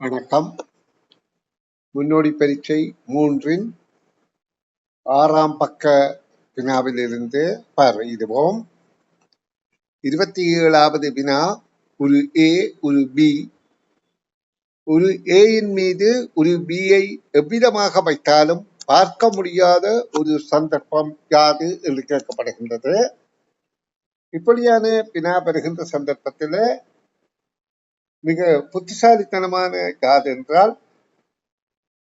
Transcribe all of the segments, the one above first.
வணக்கம். முன்னோடி பரீட்சை மூன்றின் ஆறாம் பக்க வினாவிலிருந்து பார்வையிடுவோம் இருபத்தி ஏழாவது வினா ஒரு ஏ ஒரு பி ஒரு ஏயின் மீது ஒரு பியை எவ்விதமாக வைத்தாலும் பார்க்க முடியாத ஒரு சந்தர்ப்பம் யாது என்று கேட்கப்படுகின்றது. இப்படியான வினா பெறுகின்ற சந்தர்ப்பத்தில் மிக புத்திசாலித்தனமான யாது என்றால்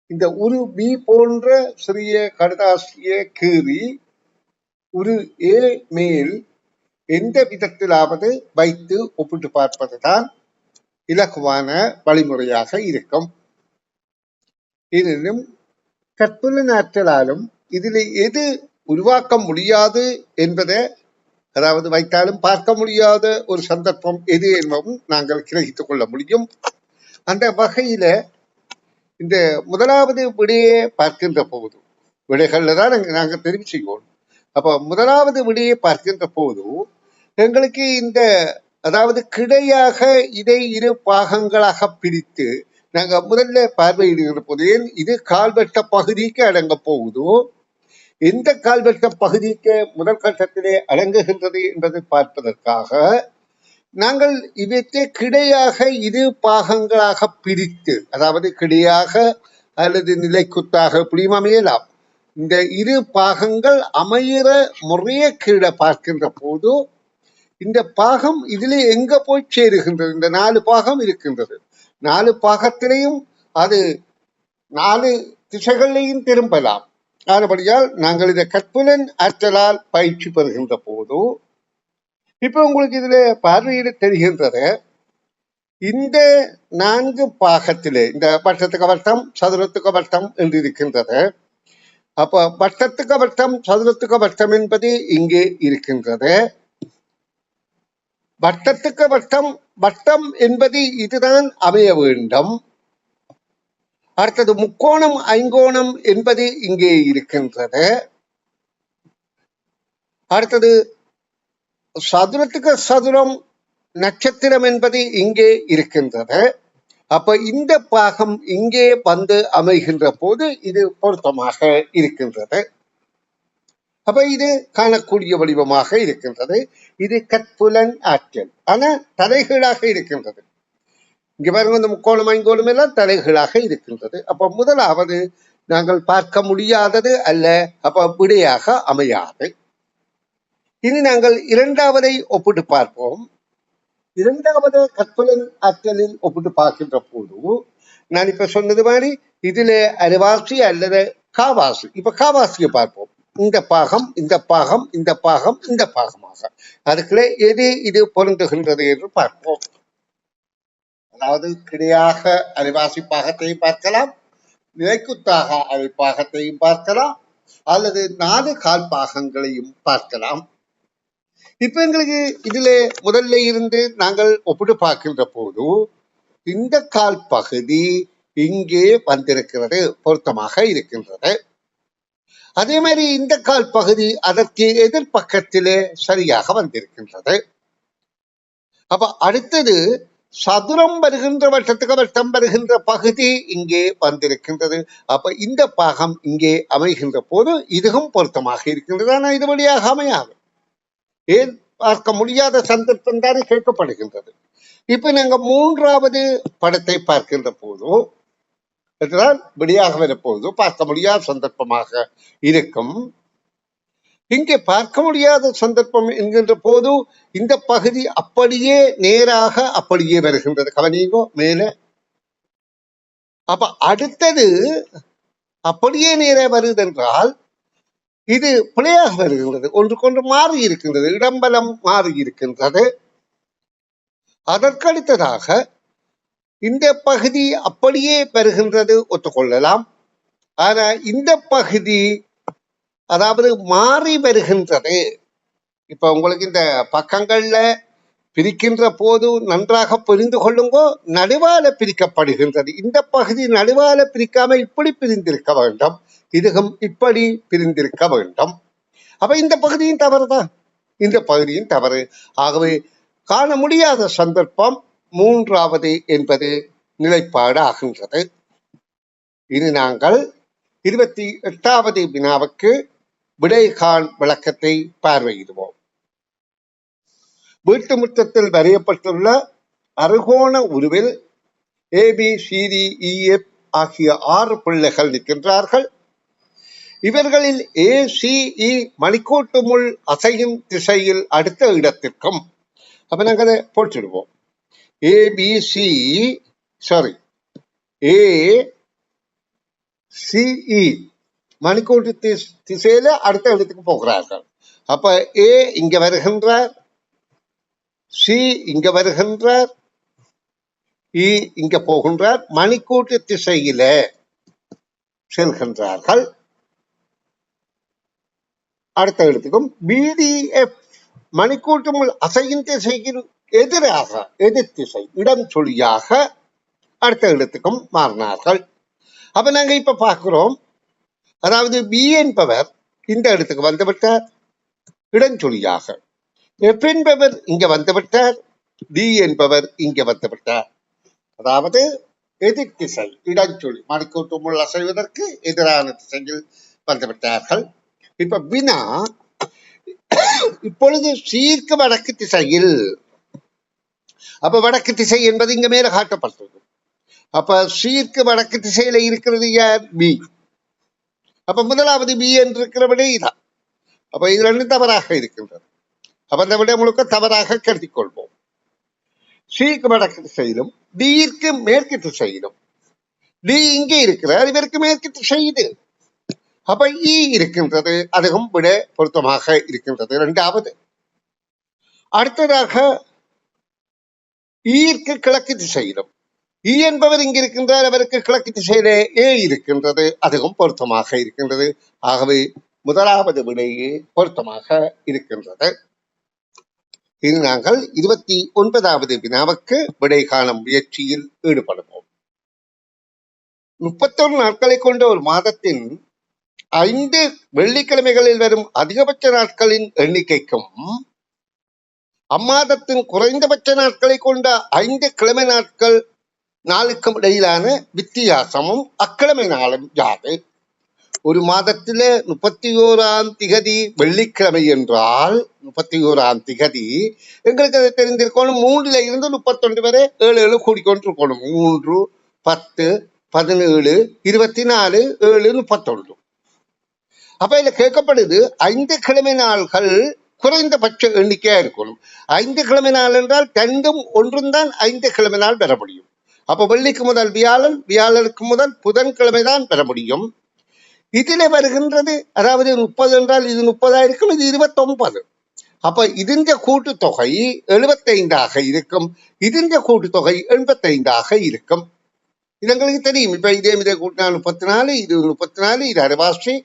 இந்த ஒரு பி போன்ற சிறிய கடுதாசிய கீறி ஒரு ஏ மேல் எந்த விதத்திலாவது வைத்து ஒப்பிட்டு பார்ப்பதுதான் இலகுவான வழிமுறையாக இருக்கும். எனினும் கற்புலன் ஆற்றலாலும் இதில் எது உருவாக்க முடியாது என்பதை அதாவது வைத்தாலும் பார்க்க முடியாத ஒரு சந்தர்ப்பம் எது என்பதும் நாங்கள் கிரகித்துக் கொள்ள முடியும். அந்த வகையில இந்த முதலாவது விடையை பார்க்கின்ற போது விடைகள்ல தான் நாங்கள் நாங்க தெரிவு செய்வோம். அப்ப முதலாவது விடையை பார்க்கின்ற போது எங்களுக்கு இந்த அதாவது கிடையாக இதை இரு பாகங்களாக பிரித்து நாங்கள் முதல்ல பார்வையிடுகிற போது ஏன் இது கால்வெட்ட பகுதிக்கு அடங்க போகுதோ எந்த கால்வெட்ட பகுதிக்கு முதல் கட்டத்திலே அடங்குகின்றது என்பதை பார்ப்பதற்காக நாங்கள் இவற்றை கிடையாக இரு பாகங்களாக பிரித்து அதாவது கிடையாக அல்லது நிலைக்குத்தாக இப்படியும் அமையலாம் இந்த இரு பாகங்கள் அமையிற முறைய கீழே பார்க்கின்ற போது இந்த பாகம் இதிலே எங்க போய் சேருகின்றது? இந்த நாலு பாகம் இருக்கின்றது. நாலு பாகத்திலையும் அது நாலு திசைகளிலையும் திரும்பலாம். ஆனபடியால் நாங்கள் இதை கற்புலன் ஆற்றலால் பயிற்சி பெறுகின்ற போது இப்ப உங்களுக்கு இதுல பார்வையிட தெரிகின்றது. இந்த நான்கு பாகத்திலே இந்த வட்டத்துக்கு வட்டம் சதுரத்துக்கு வட்டம் என்று இருக்கின்றது. அப்ப வட்டத்துக்கு வட்டம் சதுரத்துக்கு வட்டம் என்பது இங்கே இருக்கின்றது. வட்டத்துக்கு வட்டம் வட்டம் என்பது இதுதான் அமைய வேண்டும். அடுத்தது முக்கோணம் ஐங்கோணம் என்பது இங்கே இருக்கின்றது. அடுத்தது சதுரத்துக்கு சதுரம் நட்சத்திரம் என்பது இங்கே இருக்கின்றது. அப்ப இந்த பாகம் இங்கே வந்து அமைகின்ற போது இது பொருத்தமாக இருக்கின்றது. அப்ப இது காணக்கூடிய வடிவமாக இருக்கின்றது. இது கற்புலன் ஆற்றல். ஆனா தலைகீழாக இருக்கின்றது. இங்க பாருங்க இந்த முக்கோணம் ஐங்கோணம் எல்லாம் தலைகீழாக இருக்கின்றது. அப்ப முதலாவது நாங்கள் பார்க்க முடியாதது அல்ல அப்ப விடையாக அமையாது. இனி நாங்கள் இரண்டாவதை ஒப்பிட்டு பார்ப்போம். இரண்டாவது கற்புலன் ஆற்றலில் ஒப்பிட்டு பார்க்கின்ற போது நான் இப்ப சொன்னது மாதிரி இதுல அரைவாசி அல்லது காவாசி. இப்ப காவாசியை பார்ப்போம். இந்த பாகம் இந்த பாகம் இந்த பாகம் இந்த பாகமாக. அதுக்குள்ள எது இது பொருந்துகின்றது என்று பார்ப்போம். அதாவது கிடையாக அரைவாசி பாகத்தையும் பார்க்கலாம் நிலைக்குத்தாக அரை பாகத்தையும் பார்க்கலாம் அல்லது நாலு கால் பாகங்களையும் பார்க்கலாம். இப்ப எங்களுக்கு இதுல முதல்ல இருந்து நாங்கள் ஒப்பிட்டு பார்க்கின்ற போது இந்த கால் பகுதி இங்கே வந்திருக்கிறது பொருத்தமாக இருக்கின்றது. அதே மாதிரி இந்த கால் பகுதி அதற்கு எதிர்பக்கத்திலே சரியாக வந்திருக்கின்றது. அப்ப அடுத்தது சதுரம் வருகின்ற வட்டத்துக்கு வட்டம் வருகின்ற பகுதி இங்கே வந்திருக்கின்றது. அப்ப இந்த பாகம் இங்கே அமைகின்ற போது இதுவும் பொருத்தமாக இருக்கின்றது. ஆனால் இது வழியாக அமையாது. ஏன்? பார்க்க முடியாத சந்தர்ப்பம் தானே கேட்கப்படுகின்றது. இப்ப நாங்க மூன்றாவது படத்தை பார்க்கின்ற போதோ என்றால் வெளியாக வரப்போகுது பார்க்க முடியாத சந்தர்ப்பமாக இருக்கும். இங்கே பார்க்க முடியாத சந்தர்ப்பம் என்கின்ற போது இந்த பகுதி அப்படியே நேராக அப்படியே வருகின்றது. கவனிங்கோ மேலே. அப்ப அடுத்தது அப்படியே நேரே வருதென்றால் இது பிழையாக வருகின்றது. ஒன்றுக்கொன்று மாறி இருக்கின்றது. இடம்பலம் மாறி இருக்கின்றது. அதற்கடுத்ததாக இந்த பகுதி அப்படியே வருகின்றது ஒத்துக்கொள்ளலாம். ஆனா இந்த பகுதி அதாவது மாறி வருகின்றது. இப்ப உங்களுக்கு இந்த பக்கங்கள்ல பிரிக்கின்ற போது நன்றாக புரிந்து கொள்ளுங்கோ நடுவால பிரிக்கப்படுகின்றது. இந்த பகுதி நடுவால பிரிக்காம இப்படி பிரிந்திருக்க வேண்டும். இதுகம் இப்படி பிரிந்திருக்க வேண்டும். அப்ப இந்த பகுதியும் தவறுதான் இந்த பகுதியும் தவறு. ஆகவே காண முடியாத சந்தர்ப்பம் மூன்றாவது என்பது நிலைப்பாடு ஆகின்றது இனி நாங்கள் இருபத்தி எட்டாவது வினாவுக்கு விடைகான் விளக்கத்தை பார்வையிடுவோம். வீட்டு முற்றத்தில் வரையப்பட்டுள்ள அருகோண உருவில் ஏபி சிடி இஎஃப் ஆகிய ஆறு பிள்ளைகள் நிற்கின்றார்கள். இவர்களில் ஏசிஇ e மணிக்கூட்டு முள் அசையும் திசையில் அடுத்த இடத்திற்கும். அப்ப நாங்கள் அதை போட்டுடுவோம் A B C E sorry A C E மணிக்கூட்டு திஸ்- திசையில அடுத்த இடத்துக்கு போகிறார்கள். அப்ப ஏ இங்க வருகின்றார் சி இங்க வருகின்றார் இ இங்க போகின்றார். மணிக்கூட்டு திசையில செல்கின்றார்கள். அடுத்த இடத்துக்கும் பிடிஎஃப் மணிக்கூட்டு அசையின் திசையின் எதிராக எதிர் திசை இடம் சொல்லியாக அடுத்த இடத்துக்கும் மாறினார்கள். அப்ப நாங்க இப்ப பார்க்கிறோம் அதாவது பி என்பவர் இந்த இடத்துக்கு வந்துவிட்டார். இடஞ்சொலியாக எஃப் என்பவர் இங்க வந்துவிட்டார். டி என்பவர் இங்க வந்துவிட்டார். அதாவது எதிர் திசை இடஞ்சொலி மணிக்கூட்டு முள் அசைவதற்கு எதிரான திசையில் வந்துவிட்டார்கள். இப்ப வினா இப்பொழுது சீர்க்கு வடக்கு திசையில். அப்ப வடக்கு திசை என்பது இங்க மேல காட்டப்பட்டது. அப்ப சீர்க்கு வடக்கு திசையில இருக்கிறது யார்? பி அப்ப முதலாவது பி என்று இருக்கிற விடை இதான். அப்ப இது ரெண்டும் தவறாக இருக்கின்றது. அப்ப அந்த விடை முழுக்க தவறாக கருதி கொள்வோம் சிக்கு வடக்கு திசையிலும் டியிற்கு மேற்கு திசையிலும் டி இங்கே இருக்கிறார் இவருக்கு மேற்கு திசையுது அப்ப இ இருக்கின்றது அதுவும் விட பொருத்தமாக இருக்கின்றது. இரண்டாவது அடுத்ததாக e ஈர்க்கு கிழக்கு திசையிலும் இ என்பவர் இங்கிருக்கின்றார் அவருக்கு கிழக்கு திசையிலே ஏ இருக்கின்றது. அதுவும் பொருத்தமாக இருக்கின்றது. ஆகவே முதலாவது விடையே பொருத்தமாக இருக்கின்றது. இனி நாங்கள் இருபத்தி ஒன்பதாவது வினாவுக்கு விடை காணும் முயற்சியில் ஈடுபடுவோம். முப்பத்தொரு நாட்களை கொண்ட ஒரு மாதத்தின் ஐந்து வெள்ளிக்கிழமைகளில் வரும் அதிகபட்ச நாட்களின் எண்ணிக்கைக்கும் அம்மாதத்தின் குறைந்தபட்ச நாட்களை கொண்ட ஐந்து கிழமை நாட்கள் நாளுக்கும் இடையிலான வித்தியாசமும் அக்கிழமை நாளும் யாது ஒரு மாதத்தில முப்பத்தி ஓராம் திகதி வெள்ளிக்கிழமை என்றால் முப்பத்தி ஓராம் திகதி எங்களுக்கு அது தெரிந்திருக்கணும் மூன்றுல இருந்து முப்பத்தொன்று வரை ஏழு ஏழு கூடிக்கொண்டிருக்கணும் மூன்று பத்து பதினேழு இருபத்தி நாலு ஏழு முப்பத்தொன்று அப்ப இதுல கேட்கப்படுது ஐந்து கிழமை நாள்கள் குறைந்தபட்ச எண்ணிக்கையா இருக்கணும் ஐந்து கிழமை நாள் என்றால் ரெண்டும் ஒன்றும் தான் ஐந்து கிழமை நாள் பெற முடியும் அப்ப வெள்ளிக்கு முதல் வியாழன் வியாழனுக்கு முதல் புதன்கிழமை தான் பெற முடியும். இதில் வருகின்றது அதாவது முப்பது என்றால் இது முப்பதாக இருக்கும் இது இருபத்தொன்பது. அப்ப இதுந்த கூட்டுத்தொகை எழுபத்தைந்தாக இருக்கும் இதுந்த கூட்டுத்தொகை எண்பத்தைந்தாக இருக்கும். இது எங்களுக்கு தெரியும். இப்ப இதே இதை கூட்டினா முப்பத்தி நாலு இது முப்பத்தி நாலு இது அரைவாசி.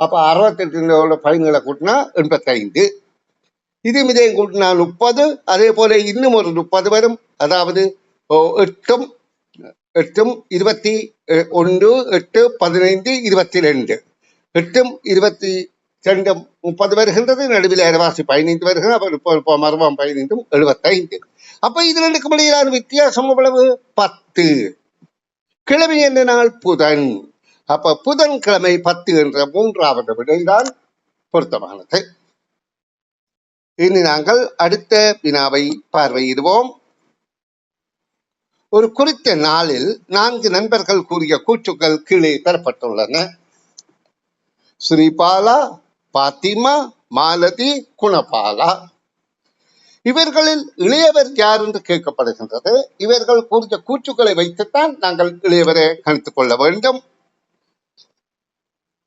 அப்போ அறுபத்தெட்டு பயன்களை கூட்டினா எண்பத்தைந்து. இது மிதையும் கூட்டினா முப்பது. அதே போல இன்னும் ஒரு முப்பது வரும். அதாவது எட்டும் எட்டும் இருபத்தி ஒன்று எட்டு பதினைந்து இருபத்தி ரெண்டு. எட்டும் இருபத்தி ரெண்டும் முப்பது வருகின்றது. நடுவில் அரைவாசி பதினைந்து வருகிறது. அப்புறம் இப்போ மறுபம் பதினைந்தும் எழுபத்தைந்து. அப்போ இது ரெண்டுக்கும் இடையிலான வித்தியாசம் எவ்வளவு? பத்து. கிழமை என்ற நாள்? புதன். அப்ப புதன் கிழமை பத்து என்ற மூன்றாவது விடைதான் பொருத்தமானது. இனி நாங்கள் அடுத்த வினாவை பார்வையிடுவோம். ஒரு குறித்த நாளில் நான்கு நண்பர்கள் கூறிய கூற்றுக்கள் கீழே பெறப்பட்டுள்ளன. ஸ்ரீபாலா பாத்திமா மாலதி குணபாலா. இவர்களில் இளையவர் யார் என்று கேட்கப்படுகின்றது. இவர்கள் கூறிய கூற்றுக்களை வைத்துத்தான் நாங்கள் இளையவரை கணித்துக் கொள்ள வேண்டும்.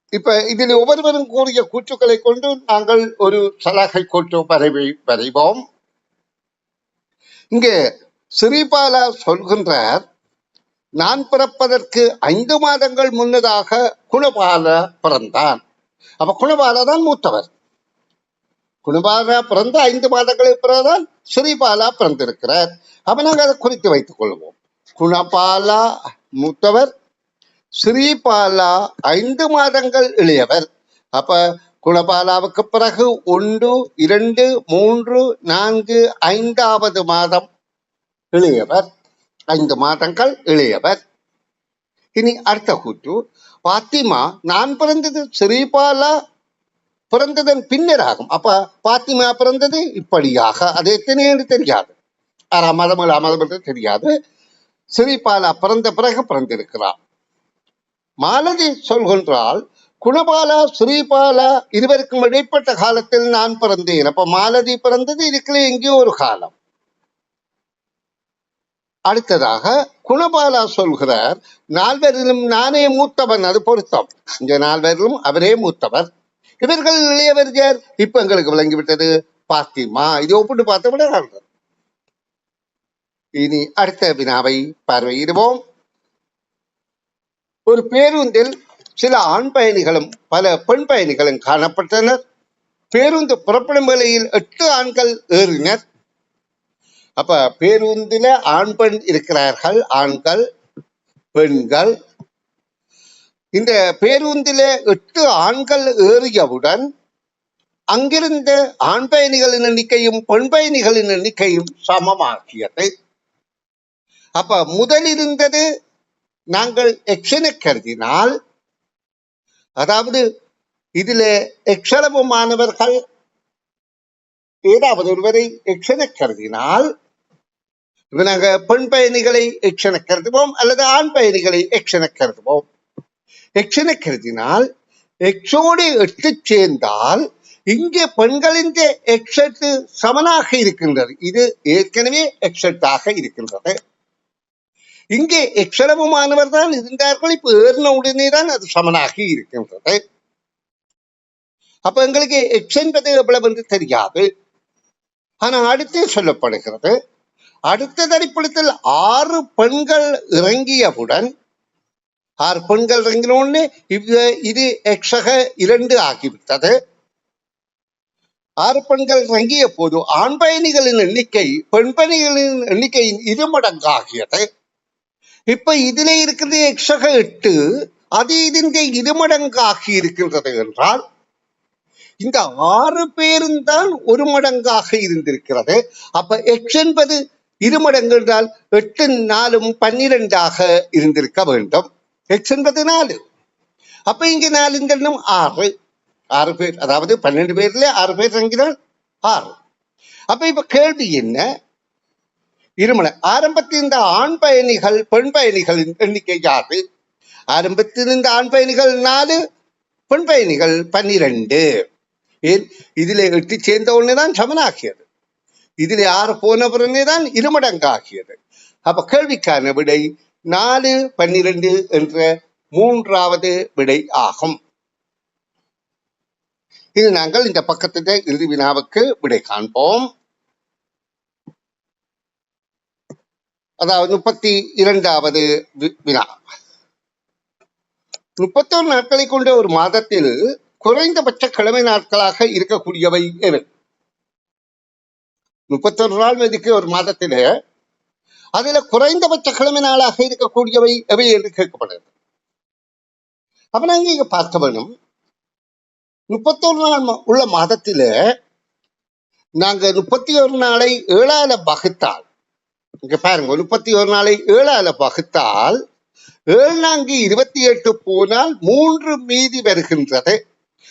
இப்ப இதில் ஒவ்வொருவரும் கூறிய கூற்றுக்களை கொண்டு நாங்கள் ஒரு சலாகை கூற்று வரைவை வரைவோம். இங்கே ஸ்ரீபாலா சொல்கின்றார் நான் பிறப்பதற்கு ஐந்து மாதங்கள் முன்னதாக குணபாலா பிறந்தான். அப்ப குணபாலா தான் மூத்தவர். குணபாலா பிறந்த ஐந்து மாதங்களுக்கு பிறகுதான் ஸ்ரீபாலா பிறந்திருக்கிறார். அப்ப நாங்கள் அதை குறித்து வைத்துக் கொள்வோம். குணபாலா மூத்தவர் ஸ்ரீபாலா ஐந்து மாதங்கள் இளையவர். அப்ப குணபாலாவுக்கு பிறகு ஒன்று இரண்டு மூன்று நான்கு ஐந்தாவது மாதம் இளையவர். ஐந்து மாதங்கள் இளையவர். இனி அடுத்த கூற்று. பாத்திமா நான் பிறந்தது ஸ்ரீபாலா பிறந்ததன் பின்னராகும். அப்ப பாத்திமா பிறந்தது இப்படியாக. அது எத்தனை என்று தெரியாது. ஆறாம் மாதம் ஏழாம் மாதம் என்று தெரியாது. ஸ்ரீபாலா பிறந்த பிறகு பிறந்திருக்கிறார். மாலதி சொல்கின்றால் குணபாலா ஸ்ரீபாலா இருவருக்கும் இடைப்பட்ட காலத்தில் நான் பிறந்தேன். அப்ப மாலதி பிறந்தது இருக்கிற எங்கேயோ ஒரு காலம். அடுத்ததாக குணபாலா சொல்கிறார் நால்வரிலும் நானே மூத்தவன் அது பொருத்தம். இந்த நால்வரிலும் அவரே மூத்தவர். இவர்கள் இளையவர் யார்? இப்ப எங்களுக்கு விளங்கிவிட்டது பாத்திமா. இது ஒப்பிட்டு பார்த்த விட இனி அடுத்த வினாவை பார்வையிடுவோம். ஒரு பேருந்தில் சில ஆண் பயணிகளும் பல பெண் பயணிகளும் காணப்பட்டனர். பேருந்து புறப்படும் வேளையில் எட்டு ஆண்கள் ஏறினர். அப்ப பேருந்தில ஆண் பெண் இருக்கிறார்கள். ஆண்கள் பெண்கள். இந்த பேருந்தில எட்டு ஆண்கள் ஏறியவுடன் அங்கிருந்த ஆண் பயணிகளின் எண்ணிக்கையும் பெண் பயணிகளின் எண்ணிக்கையும் சமமாகியது அப்ப முதல் இருந்தது நாங்கள் எக்ஷனை கருதினால் அதாவது இதுல எக்ஷளவு மாணவர்கள் ஏதாவது ஒருவரை எக்ஷனை கருதினால் நாங்க பெண் பயணிகளை எக்ஷனை கருதுவோம் அல்லது ஆண் பயணிகளை எக்ஷனை கருதுவோம். எக்ஷனை கருதினால் எக்ஸோடு எட்டு சேர்ந்தால் இங்கே பெண்களின் எக்ஸட்டு சமனாக இருக்கின்றது. இது ஏற்கனவே எக்ஸட்டாக இருக்கின்றது. இங்கே எக்ஸளவு மாணவர் தான் இருந்தார்கள் இப்ப ஏறின உடனே தான் அது சமனாகி இருக்கின்றது. அப்ப எங்களுக்கு எக்ஸ் என்பது எவ்வளவு என்று தெரியாது. ஆனா அடுத்து சொல்லப்படுகிறது அடுத்த தரிப்பிடத்தில் ஆறு பெண்கள் இறங்கியவுடன் ஆறு பெண்கள் இறங்கினோடனே இது இது எக்ஸக இரண்டு ஆகிவிட்டது. ஆறு பெண்கள் இறங்கிய போது ஆண் பயணிகளின் எண்ணிக்கை பெண் பயணிகளின் எண்ணிக்கையின் இரு மடங்காகியது இப்ப இதுல இருக்கிறது எக்ஸக எட்டு அது இதன் இரு மடங்காகி இருக்கின்றது என்றால் இந்த ஆறு பேரும் தான் ஒரு மடங்காக இருந்திருக்கிறது. அப்ப எக்ஸ் என்பது இரு மடங்கு என்றால் எட்டு நாலும் பன்னிரெண்டாக இருந்திருக்க வேண்டும். எக்ஸ் என்பது நாலு. அப்ப இங்க நாலு இந்த ஆறு. ஆறு பேர் அதாவது பன்னெண்டு பேர்ல ஆறு பேர் இறங்கினால் ஆறு. அப்ப இப்ப கேள்வி என்ன? இருமல ஆரம்பத்தில் இந்த ஆண் பயணிகள் பெண் பயணிகளின் எண்ணிக்கை யாது ஆரம்பத்தில் இந்த ஆண் பயணிகள் நாலு பெண் பயணிகள் பன்னிரண்டு. ஏன்? இதுல எட்டு சேர்ந்த ஒன்று தான் சமனாகியது. இதில் ஆறு போன தான் இருமடங்காகியது அப்ப கேள்விக்கான விடை நாலு பன்னிரண்டு என்ற மூன்றாவது விடை ஆகும் இது நாங்கள் இந்த பக்கத்திலே இறுதி வினாவுக்கு விடை காண்போம் அதாவது முப்பத்தி இரண்டாவது வினா முப்பத்தோரு நாட்களை கொண்ட ஒரு மாதத்தில் குறைந்தபட்ச கிழமை நாட்களாக இருக்கக்கூடியவை எவை முப்பத்தொரு நாள் மதிக்கு ஒரு மாதத்திலே அதுல குறைந்தபட்ச கிழமை நாளாக இருக்கக்கூடியவை எவை என்று கேட்கப்படுகிறது. அப்ப நாங்க இங்க பார்க்க வேணும். முப்பத்தொரு நாள் உள்ள மாதத்தில நாங்க முப்பத்தி ஒரு நாளை ஏழால பகுத்தால் இங்க பாருங்க முப்பத்தி ஒரு நாளை ஏழால பகுத்தால் ஏழு நான்கு இருபத்தி எட்டு போனால் மூன்று மீதி வருகின்றது.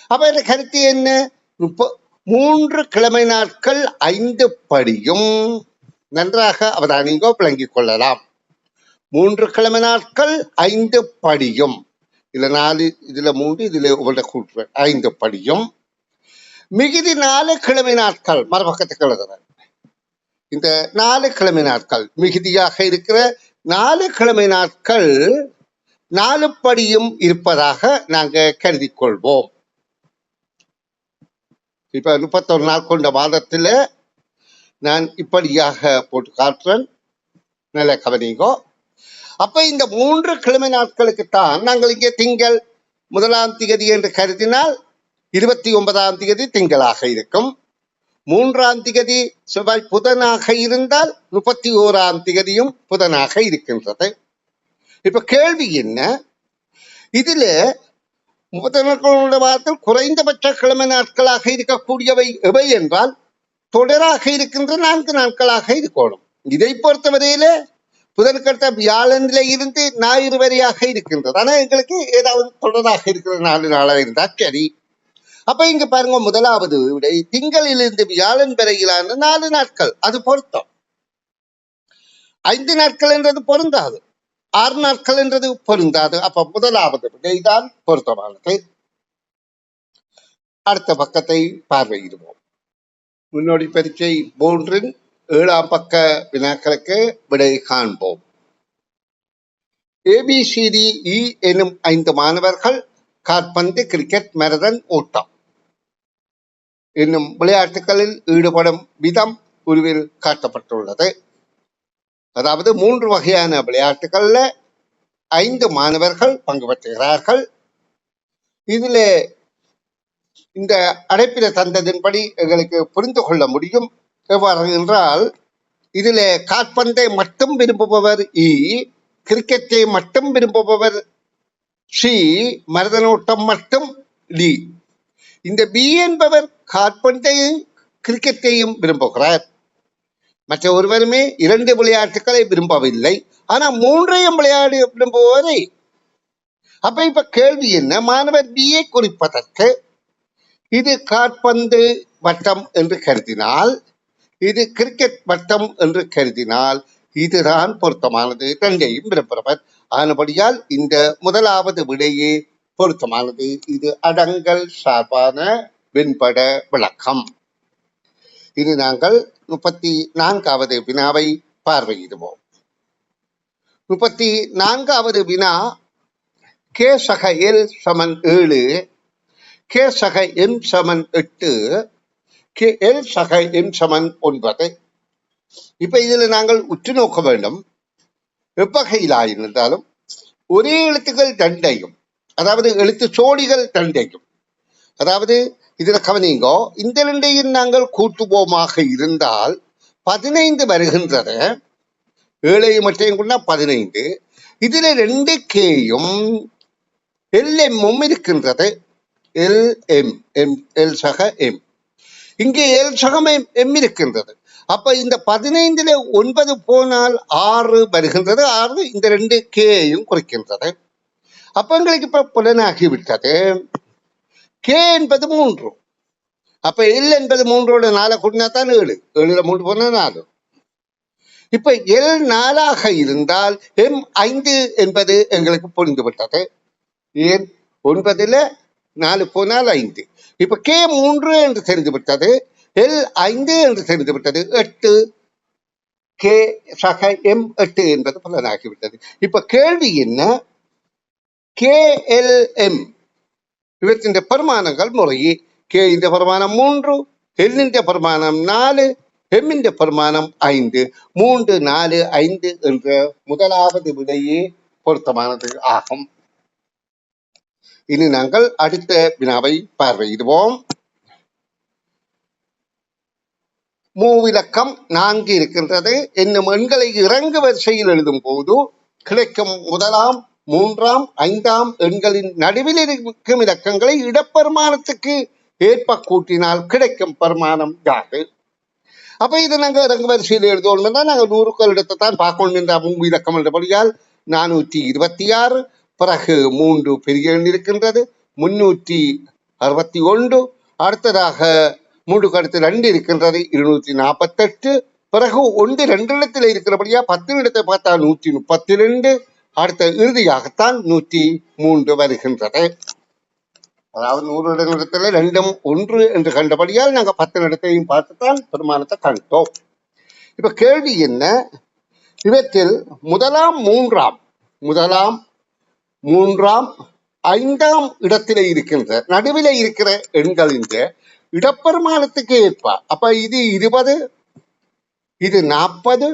அப்ப கருத்து என்ன? முப்ப மூன்று கிழமை நாட்கள் ஐந்து படியும். நன்றாக அவதானிங்கோ விளங்கிக் கொள்ளலாம். மூன்று கிழமை நாட்கள் ஐந்து படியும். இதுல நாலு இதுல மூன்று இதுல உங்களோட கூட்டுறேன் ஐந்து படியும். மிகுதி நாலு கிழமை நாட்கள் மறுபக்கத்துக்கு எழுதுறேன். இந்த நாலு கிழமை நாட்கள் மிகுதியாக இருக்கிற நாலு கிழமை நாட்கள் நாலு படியும் இருப்பதாக நாங்கள் கருதி கொள்வோம். இப்ப முப்பத்தொரு நாள் கொண்ட மாதத்துல நான் இப்படியாக போட்டு காட்டுறேன் நல்ல கவனிங்கோ. அப்ப இந்த மூன்று கிழமை நாட்களுக்கு தான் நாங்கள் இங்கே திங்கள் முதலாம் திகதி என்று கருதினால் இருபத்தி ஒன்பதாம் திகதி திங்களாக இருக்கும். மூன்றாம் திகதி செவ்வாய் புதனாக இருந்தால் முப்பத்தி ஓராம் திகதியும் புதனாக இருக்கின்றது. இப்ப கேள்வி என்ன? இதுல முப்பத்தி நாட்களுடைய வாரத்தில் குறைந்தபட்ச கிழமை நாட்களாக இருக்கக்கூடியவை எவை என்றால் தொடராக இருக்கின்ற நான்கு நாட்களாக இருக்கணும். இதை பொறுத்தவரையில புதன்கட்ட வியாழனில இருந்து ஞாயிறு வரையாக இருக்கின்றது. ஆனா எங்களுக்கு ஏதாவது தொடராக இருக்கிற நாலு நாளாக இருந்தா சரி. அப்ப இங்க பாருங்க முதலாவது விடை திங்களிலிருந்து வியாழன் வரையிலான நாலு நாட்கள். அது பொருத்தம். ஐந்து நாட்கள் என்றது பொருந்தாது. ஆறு நாட்கள் என்றது பொருந்தாது. அப்ப முதலாவது விடைதான் பொருத்தமானது. அடுத்த பக்கத்தை பார்வையிடுவோம். முன்னோடி பரீட்சை மூன்றின் ஏழாம் பக்க வினாக்களுக்கு விடை காண்போம். ஏபிசிடி இ e எனும் ஐந்து மாணவர்கள் காற்பந்து கிரிக்கெட் மரதன் ஓட்டம். என்னும் விளையாட்டுகளில் ஈடுபடும் விதம் உருவில் காட்டப்பட்டுள்ளது. அதாவது மூன்று வகையான விளையாட்டுகள்ல ஐந்து மாணவர்கள் பங்கு பெற்றுகிறார்கள். இதுல இந்த அடைப்பில தந்ததின்படி எங்களுக்கு புரிந்து கொள்ள முடியும். எவ்வாறு என்றால் இதுல காற்பந்தை மட்டும் விரும்புபவர் இ கிரிக்கெட்டை மட்டும் விரும்புபவர் சி மருதனோட்டம் மட்டும் டி. இந்த பி என்பவர் காற்பந்தையும் கிரிக்கெட்டையும் விரும்புகிறார். மற்ற ஒருவருமே இரண்டு விளையாட்டுகளை விரும்பவில்லை. ஆனா மூன்றையும் விளையாடி விரும்புவதே அப்ப இப்ப கேள்வி என்ன? மாணவர் பியை குறிப்பதற்கு இது காற்பந்து வட்டம் என்று கருதினால் இது கிரிக்கெட் வட்டம் என்று கருதினால் இதுதான் பொருத்தமானது. தங்கையும் விரும்புகிறவர். ஆனபடியால் இந்த முதலாவது விடையே பொருத்தமானது. இது அடங்கல் சார்பான வெண்பட விளக்கம். இது நாங்கள் முப்பத்தி நான்காவது வினாவை பார்வையிடுவோம். முப்பத்தி நான்காவது வினா கே சக எல் சமன் ஏழு கே சக எம் சமன் எட்டு கே எல் சக எம் சமன் ஒன்பது. இப்ப இதுல நாங்கள் உற்று நோக்க வேண்டும். எவ்வகையிலாயிருந்தாலும் ஒரே எழுத்துக்கள் தண்டையும் அதாவது எழுத்து சோடிகள் தண்டையும் அதாவது இதுல கவனிங்கோ இந்த ரெண்டையும் நாங்கள் கூட்டுவோமாக இருந்தால் பதினைந்து வருகின்றது ஏழையும் மற்றையும் கூட பதினைந்து. இதுல ரெண்டு கேயும் எல்எம்மும் இருக்கின்றது. எல் எம் எம் எல் சக எம். இங்கே எல் சகம் எம் எம் இருக்கின்றது. அப்ப இந்த பதினைந்துல ஒன்பது போனால் ஆறு வருகின்றது. ஆறு இந்த ரெண்டு கேயும் குறிக்கின்றது. அப்ப எங்களுக்கு இப்ப புலனாகிவிட்டது. கே என்பது மூன்று. அப்ப எல் என்பது மூன்றோட நாளை கூட்டினா தான் ஏழு. ஏழுல மூன்று போனா நாலு. இப்ப எல் நாலாக இருந்தால் எம் ஐந்து என்பது எங்களுக்கு புரிந்து விட்டது ஏன்? ஒன்பதுல நாலு போனால் ஐந்து. இப்ப கே மூன்று என்று தெரிந்து விட்டது எல் ஐந்து என்று தெரிந்து விட்டது எட்டு. கே சக எம் எட்டு என்பது பலனாகிவிட்டது. இப்ப கேள்வி என்ன? கே எல் எம் ഇവറ്റിൻ്റെ പ്രമാണങ്ങൾ മുറുകി കെയിൻ്റെ പ്രമാണം മൂന്ന് എല്ലിൻ്റെ പ്രമാണം നാല് எம்மின்ற பிரமாணம் ஐந்து. மூன்று நாலு ஐந்து என்ற முதலாவது விடையே பொருத்தமானது ஆகும். இனி நாங்கள் அடுத்த வினாவை பார்வையிடுவோம். மூவிலக்கம் நான்கு இருக்கின்றது. என்னும் எண்களை இறங்கு வரிசையில் எழுதும் போது கிடைக்கும் முதலாம் மூன்றாம் ஐந்தாம் எண்களின் நடுவில் இருக்கும் இலக்கங்களை இடப்பெருமானத்துக்கு ஏற்ப கூட்டினால் கிடைக்கும் பெருமானம் யாது? அப்ப இதை நாங்க இறங்கு வரிசையில் எழுதணும்னா நாங்க நூறுக்கள் இடத்தை தான் பார்க்கணும் என்ற மூன்று இலக்கம் என்றபடியால் நானூற்றி இருபத்தி ஆறு பிறகு மூன்று பெரிய எண் இருக்கின்றது முன்னூற்றி அறுபத்தி ஒன்று அடுத்ததாக மூன்று கருத்து ரெண்டு இருக்கின்றது இருநூற்றி நாற்பத்தெட்டு பிறகு ஒன்று ரெண்டு இடத்துல இருக்கிறபடியா பத்து இடத்தை பார்த்தா நூற்றி முப்பத்தி ரெண்டு அடுத்த இறுதியாகத்தான் நூற்றி மூன்று வருகின்றது. அதாவது நூறு இடத்துல ரெண்டும் ஒன்று என்று கண்டபடியால் நாங்கள் பத்து இடத்தையும் பார்த்துத்தான் பெருமானத்தை கண்டோம். இப்ப கேள்வி என்ன? இவற்றில் முதலாம் மூன்றாம் முதலாம் மூன்றாம் ஐந்தாம் இடத்திலே இருக்கின்ற நடுவில் இருக்கிற எண்கள் இந்த இடப்பெருமானத்துக்கு ஏற்ப அப்ப இது இருபது இது நாற்பது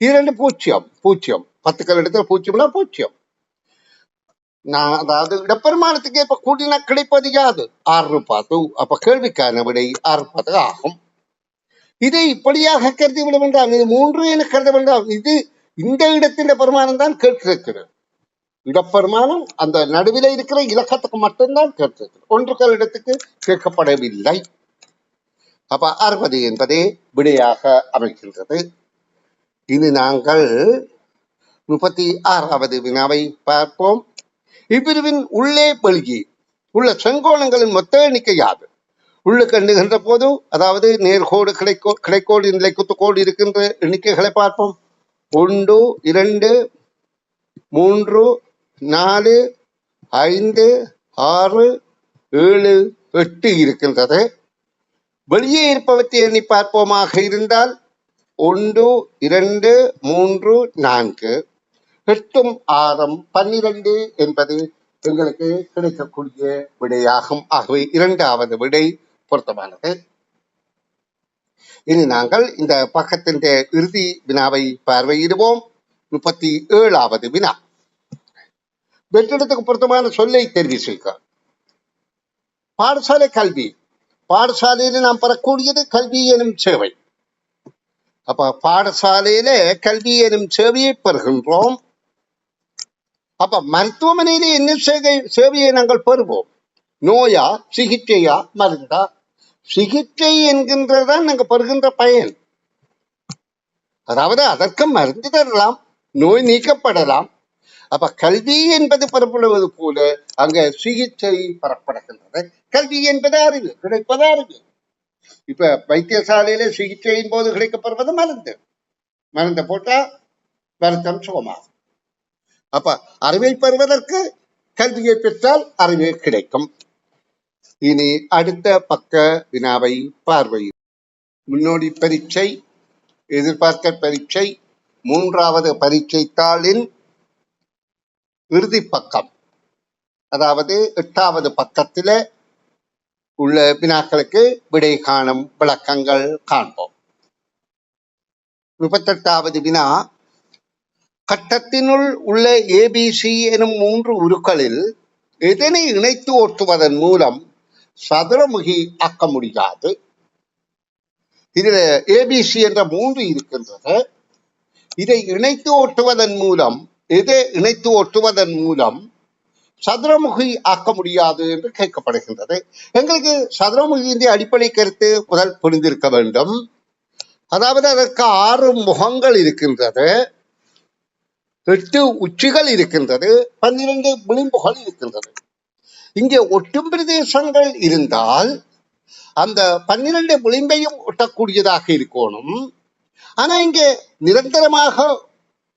இது ரெண்டு பூஜ்ஜியம் பூஜ்ஜியம் பத்துக்கள் இடத்துல பூஜ்ஜியம்னா பூஜ்ஜியம் நான் அதாவது இடப்பெருமானத்துக்கு இப்ப கூட்டினா கிடைப்பது யாது? ஆறு பார்த்து அப்ப கேள்விக்கான விடை ஆறு பார்த்து ஆகும். இதை இப்படியாக கருதி விட வேண்டாம் இது மூன்று என கருத வேண்டாம். இது இந்த இடத்தின் பெருமானம் தான் கேட்டிருக்கிறது. இடப்பெருமானம் அந்த நடுவில் இருக்கிற இலக்கத்துக்கு மட்டும்தான் கேட்டிருக்கிறது. ஒன்றுக்கள் இடத்துக்கு கேட்கப்படவில்லை. அப்ப அறுபது என்பதே விடையாக அமைகின்றது இது நாங்கள் முப்பத்தி ஆறாவது வினாவை பார்ப்போம். இவ்விருவின் உள்ளே வெளியே உள்ள செங்கோணங்களின் மொத்த எண்ணிக்கை யாது? உள்ளுக்கு எண்ணுகின்ற போது அதாவது நேர்கோடு கிடைக்கோ கிடைக்கோடு நிலை குத்துக்கோடு இருக்கின்ற எண்ணிக்கைகளை பார்ப்போம். ஒன்று இரண்டு மூன்று நாலு ஐந்து ஆறு ஏழு எட்டு இருக்கின்றது. வெளியே இருப்பவற்றை எண்ணி பார்ப்போமாக இருந்தால் ஒன்று இரண்டு மூன்று நான்கு. எட்டும் ஆறும் பன்னிரண்டு என்பது எங்களுக்கு கிடைக்கக்கூடிய விடையாகும். ஆகவே இரண்டாவது விடை பொருத்தமானது. இனி நாங்கள் இந்த பக்கத்தின் இறுதி வினாவை பார்வையிடுவோம். முப்பத்தி ஏழாவது வினா. வெற்றிடத்துக்கு பொருத்தமான சொல்லை தெரிவு செய்க. பாடசாலை கல்வி. பாடசாலையில் நாம் பெறக்கூடியது கல்வி எனும் சேவை. அப்ப பாடசாலையில கல்வி எனும் சேவையை பெறுகின்றோம். அப்ப மருத்துவமனையில என்ன சேவை சேவையை நாங்கள் பெறுவோம்? நோயா சிகிச்சையா மருந்தா? சிகிச்சை என்கின்றதான் நாங்க பெறுகின்ற பயன். அதாவது அதற்கு மருந்து தரலாம் நோய் நீக்கப்படலாம். அப்ப கல்வி என்பது பெறப்படுவது போல அங்க சிகிச்சை பெறப்படுகின்றது. கல்வி என்பது அறிவு கிடைப்பது அறிவு. இப்ப வைத்தியசாலையில சிகிச்சையின் போது கிடைக்கப்படுவது மருந்து. மருந்தை போட்டா வருத்தம் சுகமாகும். அப்ப அறிவை பெறுவதற்கு கல்வியை பெற்றால் அறிவு கிடைக்கும். இனி அடுத்த பக்க வினாவை பார்வை முன்னோடி பரீட்சை எதிர்பார்க்க பரீட்சை மூன்றாவது பரீட்சை தாளின் இறுதி பக்கம். அதாவது எட்டாவது பக்கத்தில உள்ள வினாக்களுக்கு விடை காணும் விளக்கங்கள் காண்போம். முப்பத்தெட்டாவது வினா கட்டத்தினுள் உள்ள ஏபிசி எனும் மூன்று உருக்களில் எதனை இணைத்து ஓட்டுவதன் மூலம் சதுரமுகி ஆக்க முடியாது? இதில் ஏபிசி என்ற மூன்று இருக்கின்றது. இதை இணைத்து ஓட்டுவதன் மூலம் எதை இணைத்து ஓட்டுவதன் மூலம் சதுரமுகி ஆக்க முடியாது என்று கேட்கப்படுகின்றது. எங்களுக்கு சதுரமுகியின் அடிப்படை கருத்து முதல் புரிந்திருக்க வேண்டும். அதாவது அதற்கு ஆறு முகங்கள் இருக்கின்றது. எட்டு உச்சிகள் இருக்கின்றது. பன்னிரண்டு விளிம்புகள் இருக்கின்றது. இங்கே ஒட்டும் பிரதேசங்கள் இருந்தால் அந்த பன்னிரண்டு விளிம்பையும் ஒட்டக்கூடியதாக இருக்கணும். ஆனா இங்கே நிரந்தரமாக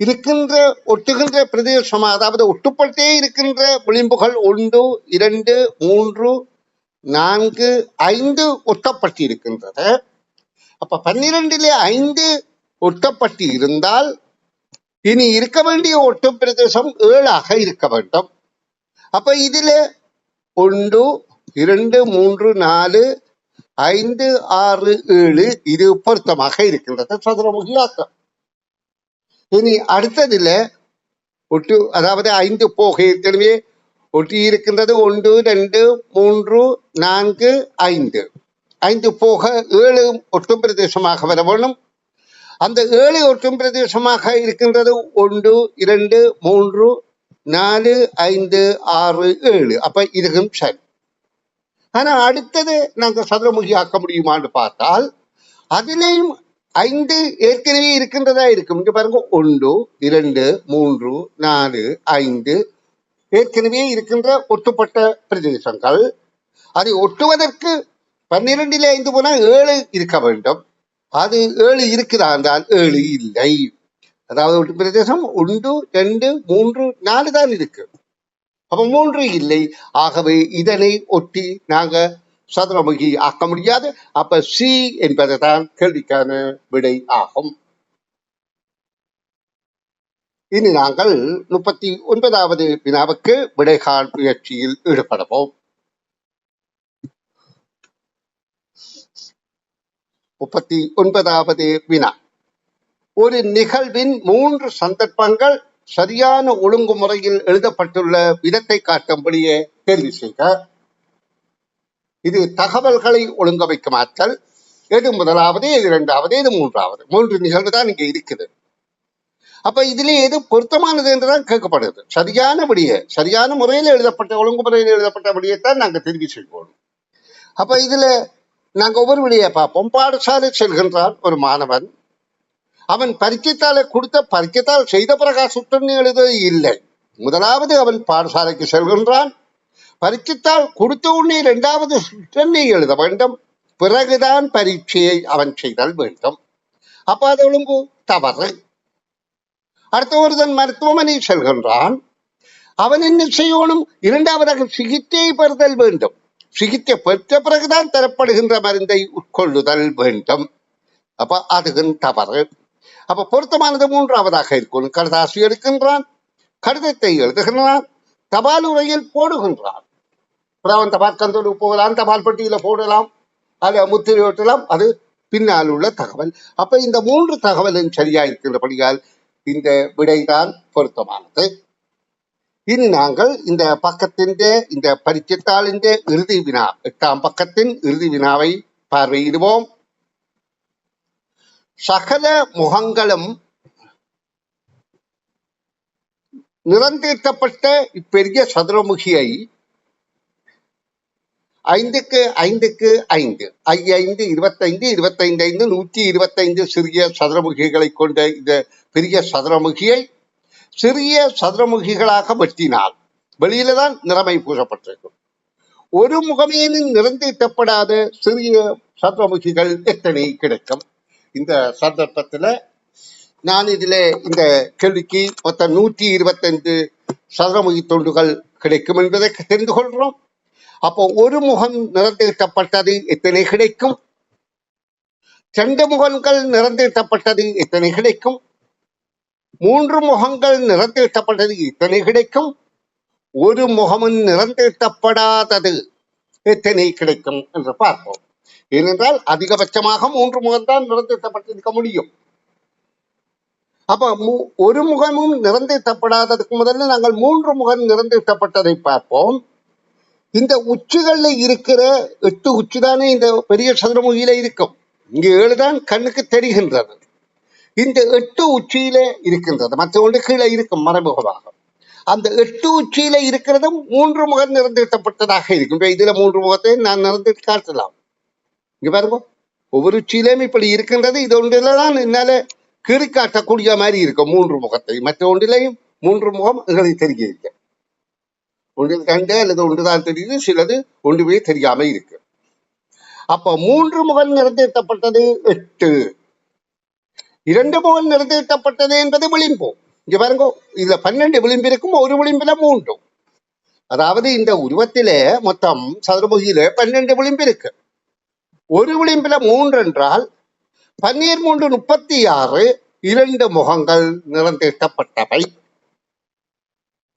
இருக்கின்ற ஒட்டுகின்ற பிரதேசம் அதாவது ஒட்டுப்பட்டே இருக்கின்ற விளிம்புகள் ஒன்று இரண்டு மூன்று நான்கு ஐந்து ஒட்டப்பட்டு இருக்கின்றது. அப்ப பன்னிரெண்டிலே ஐந்து ஒட்டப்பட்டு இருந்தால் இனி இருக்க வேண்டிய ஒட்டு பிரதேசம் ஏழாக இருக்க வேண்டும். அப்ப இதுல ஒன்று இரண்டு மூன்று நாலு ஐந்து ஆறு ஏழு இது பொருத்தமாக இருக்கின்றது. சதுரமுகியாக்கம் இனி அடுத்ததில் ஒட்டு அதாவது ஐந்து போகை ஏற்கனவே ஒட்டி இருக்கின்றது ஒன்று ரெண்டு மூன்று நான்கு ஐந்து. ஐந்து போக ஏழு ஒட்டும் பிரதேசமாக வர வேணும் அந்த ஏழு ஒட்டும் பிரதேசமாக இருக்கின்றது ஒன்று இரண்டு மூன்று நாலு ஐந்து ஆறு ஏழு. அப்ப இதுவும் சரி. ஆனா அடுத்தது நாங்கள் சதுரமுகி ஆக்க முடியுமான்னு பார்த்தால் அதிலேயும் ஐந்து ஏற்கனவே இருக்கின்றதா இருக்கும். இங்க பாருங்க ஒன்று இரண்டு மூன்று நாலு ஐந்து ஏற்கனவே இருக்கின்ற ஒட்டுப்பட்ட பிரதேசங்கள். அதை ஒட்டுவதற்கு பன்னிரெண்டில ஐந்து போனால் ஏழு இருக்க வேண்டும். அது ஏழு இருக்கிறா என்றால் ஏழு இல்லை. அதாவது ஒட்டு பிரதேசம் ஒன்று ரெண்டு மூன்று நாலு தான் இருக்கு. அப்ப மூன்று இல்லை. ஆகவே இதனை ஒட்டி நாங்க சதுரமுகி ஆக்க முடியாது. அப்ப சி என்பதுதான் கேள்விக்கான விடை ஆகும். இனி நாங்கள் முப்பத்தி ஒன்பதாவது வினாவுக்கு விடைகால் முயற்சியில் ஈடுபடுவோம். முப்பத்தி ஒன்பதாவது வினா. ஒரு நிகழ்வின் மூன்று சந்தர்ப்பங்கள் சரியான ஒழுங்குமுறையில் எழுதப்பட்டுள்ள விதத்தை காட்டும்படியே கேள்வி செய்க. இது தகவல்களை ஒழுங்கமைக்கும் ஆற்றல். எது முதலாவது எது இரண்டாவது எது மூன்றாவது? மூன்று நிகழ்வு தான் இங்க இருக்குது. அப்ப இதுல எது பொருத்தமானது என்றுதான் கேட்கப்படுது. சரியான விடிய சரியான முறையில் எழுதப்பட்ட ஒழுங்குமுறையில் எழுதப்பட்ட விடியத்தான் நாங்க தெரிவி செய்வோம் அப்ப இதுல நாங்க ஒவ்வொரு விடியை பார்ப்போம். பாடசாலை செல்கின்றான் ஒரு மாணவன். அவன் பரீட்சைத்தாளை கொடுத்த பரீட்சைத்தாள் செய்த பிறகு எழுத இல்லை. முதலாவது அவன் பாடசாலைக்கு செல்கின்றான். பரீட்சைத்தாள் கொடுத்த உடனே இரண்டாவது சுற்றனை எழுத வேண்டும். பிறகுதான் பரீட்சையை அவன் செய்தல் வேண்டும். அப்ப அது ஒழுங்கு? தவறு. அடுத்த ஒருதன் மருத்துவமனை செல்கின்றான். அவன் என்ன செய்யணும்? இரண்டாவதாக சிகிச்சை பெறுதல் வேண்டும். சிகிச்சை பெற்ற பிறகுதான் தரப்படுகின்ற மருந்தை உட்கொள்ளுதல் வேண்டும். அப்ப அதுவும் தவறு. அப்ப பொருத்தமானது மூன்றாவதாக இருக்கும். கடுதாசி எடுக்கின்றான். கடிதத்தை எழுதுகின்றான். தபால் உரையில் போடுகின்றான். அப்புறம் அவன் தபால் கந்தோடு போகலாம் தபால் பெட்டியில போடலாம் அதை முத்திரை ஒட்டலாம் அது பின்னால் உள்ள தகவல். அப்ப இந்த மூன்று தகவலும் சரியா இருக்கின்றபடியால் இந்த விடைதான் பொருத்தமானது. இனி நாங்கள் இந்த பக்கத்தின் இந்த பரிச்சத்தாளின் இறுதி வினா எட்டாம் பக்கத்தின் இறுதி வினாவை பார்வையிடுவோம். சகல முகங்களும் நிறந்தீட்டப்பட்ட இப்பெரிய சதுரமுகியை ஐந்துக்கு ஐந்துக்கு ஐந்து. ஐ ஐந்து இருபத்தைந்து இருபத்தைந்து ஐந்து நூற்றி இருபத்தைந்து சிறிய சதுரமுகிகளை கொண்ட இந்த பெரிய சதுரமுகியை சிறிய சதுரமுகிகளாக வெட்டினால் வெளியில தான் நிறமை பூசப்பட்டிருக்கும். ஒரு முகமேனும் நிறந்தீட்டப்படாத சிறிய சதுரமுகிகள் எத்தனை கிடைக்கும்? இந்த சந்தர்ப்பத்தில் நான் இதில் இந்த கேள்விக்கு மொத்தம் நூற்றி இருபத்தைந்து சதுரமுகி தொண்டுகள் கிடைக்கும் என்பதை தெரிந்து கொள்கிறோம். அப்போ ஒரு முகம் நிறந்தீட்டப்பட்டது எத்தனை கிடைக்கும். ரெண்டு முகங்கள் நிறந்தீட்டப்பட்டது எத்தனை கிடைக்கும். மூன்று முகங்கள் நிறந்தீட்டப்பட்டது எத்தனை கிடைக்கும். ஒரு முகமும் நிறந்தீட்டப்படாதது எத்தனை கிடைக்கும் என்று பார்ப்போம். ஏனென்றால் அதிகபட்சமாக மூன்று முகம்தான் நிறந்தீட்டப்பட்டிருக்க முடியும். அப்ப மு- ஒரு முகமும் நிறந்தீட்டப்படாததுக்கு முதல்ல நாங்கள் மூன்று முகம் நிறந்தீட்டப்பட்டதை பார்ப்போம். இந்த உச்சிகள்ல இருக்கிற எட்டு உச்சி தானே இந்த பெரிய சதுரமுகியில இருக்கும். இங்க ஏழுதான் கண்ணுக்கு தெரிகின்றது. இந்த எட்டு உச்சியில இருக்கின்றது. மற்ற ஒன்று கீழே இருக்கும் மறைமுகமாக. அந்த எட்டு உச்சியில இருக்கிறதும் மூன்று முகம் நிறந்தீட்டப்பட்டதாக இருக்கும். இதுல மூன்று முகத்தை நான் நிறந்து காட்டலாம். இங்க பாருங்க. ஒவ்வொரு உச்சியிலும் இப்படி இருக்கின்றது. இது ஒன்றில தான் என்னால கீறி காட்டக்கூடிய மாதிரி இருக்கும் மூன்று முகத்தை. மற்ற ஒன்றிலையும் மூன்று முகம் எங்களுக்கு தெரிஞ்சிருக்கேன் ஒன்று கண்டு அல்லது ஒன்றுதான் தெரியுது சிலது ஒன்றுமே தெரியாம இருக்கு. அப்ப மூன்று முகம் நிறந்தீட்டப்பட்டது எட்டு. இரண்டு முகம் நிறந்தீட்டப்பட்டது என்பது விளிம்பு. இங்க பாருங்க இதுல பன்னெண்டு விளிம்பு இருக்கும் ஒரு விளிம்புல மூன்று. அதாவது இந்த உருவத்திலே மொத்தம் சதுரமுகியில பன்னெண்டு விளிம்பு இருக்கு. ஒரு விளிம்புல மூன்று என்றால் பன்னீர் மூன்று முப்பத்தி ஆறு இரண்டு முகங்கள் நிறந்தீட்டப்பட்டவை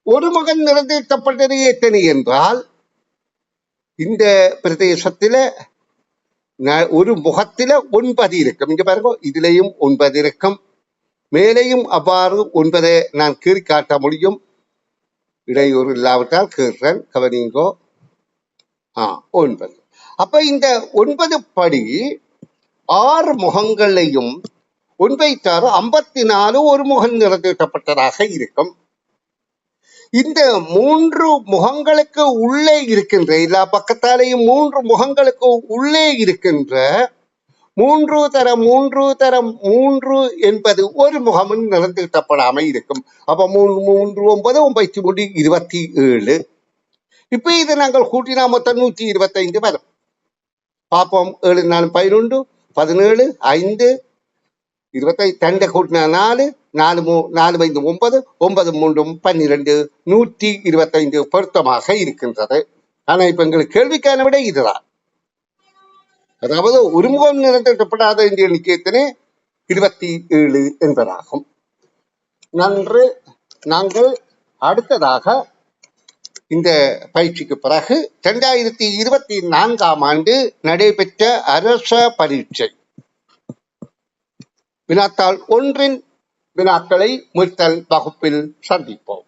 ஒரு முகம் நிறந்தீட்டப்பட்டது எத்தனை என்றால் இந்த பிரதேசத்தில் ஒரு முகத்தில ஒன்பது இருக்கும். இங்க பாருங்க இதுலயும் ஒன்பது இருக்கும். மேலேயும் அவ்வாறு ஒன்பதை நான் கீறி காட்ட முடியும். இடையூறு இல்லாவிட்டால் கீறுறேன் கவனிங்கோ. ஆ ஒன்பது. அப்ப இந்த ஒன்பது படி ஆறு முகங்களையும் ஒன்பைத்தாறு ஐம்பத்தி நாலு ஒரு முகம் நிறைவேற்றப்பட்டதாக இருக்கும். இந்த மூன்று முகங்களுக்கு உள்ளே இருக்கின்ற எல்லா பக்கத்தாலேயும் மூன்று முகங்களுக்கு உள்ளே இருக்கின்ற மூன்று தரம் மூன்று தரம் மூன்று என்பது ஒரு முகமும் நிறந்தீட்டப்படாம இருக்கும். அப்ப மூணு மூன்று ஒன்பது ஒன்பத்தி மூணு இருபத்தி ஏழு. இப்ப இதை நாங்கள் கூட்டினா மொத்தம் நூற்றி இருபத்தைந்து வரும். பார்ப்போம் ஏழு நாலு பதினொன்று பதினேழு ஐந்து இருபத்தை ரெண்டை கூட்டினா நாலு நாலு மூ நாலு ஐந்து ஒன்பது ஒன்பது மூன்றும் பன்னிரண்டு நூற்றி இருபத்தைந்து பொருத்தமாக இருக்கின்றது. ஆனால் இப்போ எங்களுக்கு கேள்விக்கான விட இதுதான். அதாவது ஒருமுகம் நிறந்தப்படாத இந்த நிச்சயத்தினே இருபத்தி ஏழு என்பதாகும். நன்று நாங்கள் அடுத்ததாக இந்த பயிற்சிக்கு பிறகு இரண்டாயிரத்தி இருபத்தி நான்காம் ஆண்டு நடைபெற்ற அரச பரீட்சை. வினாத்தாள் ஒன்றின் வினாக்களை மீட்டல் வகுப்பில் சந்திப்போம்.